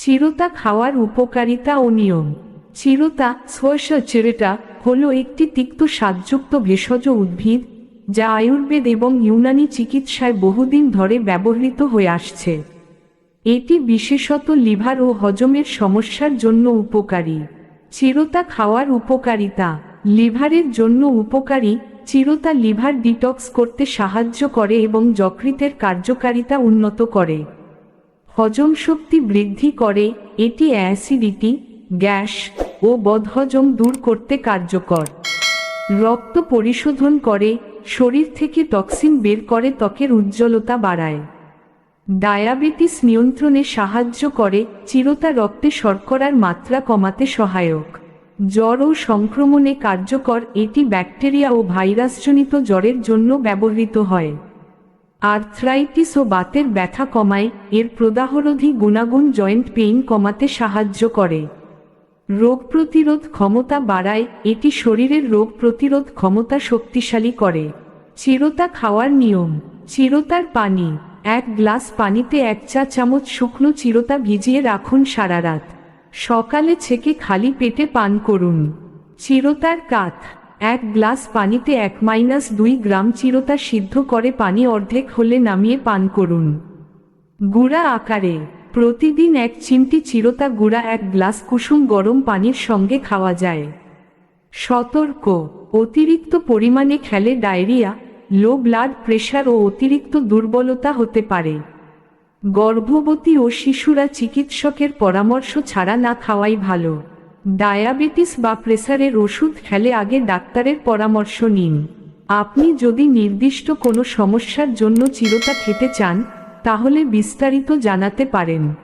চিরতা খাওয়ার উপকারিতা ও নিয়ম। চিরতা চিরেটা হল একটি তিক্ত স্বাদযুক্ত ভেষজ উদ্ভিদ, যা আয়ুর্বেদ এবং ইউনানি চিকিৎসায় বহুদিন ধরে ব্যবহৃত হয়ে আসছে। এটি বিশেষত লিভার ও হজমের সমস্যার জন্য উপকারী। চিরতা খাওয়ার উপকারিতা। লিভারের জন্য উপকারী, চিরতা লিভার ডিটক্স করতে সাহায্য করে এবং যকৃতের কার্যকারিতা উন্নত করে। হজম শক্তি বৃদ্ধি করে, এটি অ্যাসিডিটি, গ্যাস ও বদহজম দূর করতে কার্যকর। রক্ত পরিশোধন করে, শরীর থেকে টক্সিন বের করে ত্বকের উজ্জ্বলতা বাড়ায়। ডায়াবেটিস নিয়ন্ত্রণে সাহায্য করে, চিরতা রক্তে শর্করার মাত্রা কমাতে সহায়ক। জ্বর ও সংক্রমণে কার্যকর, এটি ব্যাকটেরিয়া ও ভাইরাসজনিত জ্বরের জন্য ব্যবহৃত হয়। আর্থ্রাইটিস ও বাতের ব্যথা কমায়, এর প্রদাহরোধী গুণাগুণ জয়েন্ট পেইন কমাতে সাহায্য করে। রোগ প্রতিরোধ ক্ষমতা বাড়ায়, এটি শরীরের রোগ প্রতিরোধ ক্ষমতা শক্তিশালী করে। চিরতা খাওয়ার নিয়ম, চিরতার পানি, এক গ্লাস পানিতে এক চা চামচ শুকনো চিরতা ভিজিয়ে রাখুন সারা রাত। সকালে ছেঁকে খালি পেটে পান করুন। চিরতার কাত এক গ্লাস পানিতে এক মাইনাস দুই গ্রাম চিরতা সিদ্ধ করে পানি অর্ধেক হলে নামিয়ে পান করুন। গুড়া আকারে, প্রতিদিন এক চিমটি চিরতা গুঁড়া এক গ্লাস কুসুম গরম পানির সঙ্গে খাওয়া যায়। সতর্ক, অতিরিক্ত পরিমাণে খেলে ডায়রিয়া, লো ব্লাড প্রেশার ও অতিরিক্ত দুর্বলতা হতে পারে। গর্ভবতী ও শিশুরা চিকিৎসকের পরামর্শ ছাড়া না খাওয়াই ভালো। ডায়াবেটিস বা প্রেসারের ওষুধ খেলে আগে ডাক্তারের পরামর্শ নিন। আপনি যদি নির্দিষ্ট কোনো সমস্যার জন্য চিরতা খেতে চান, তাহলে বিস্তারিত জানাতে পারেন।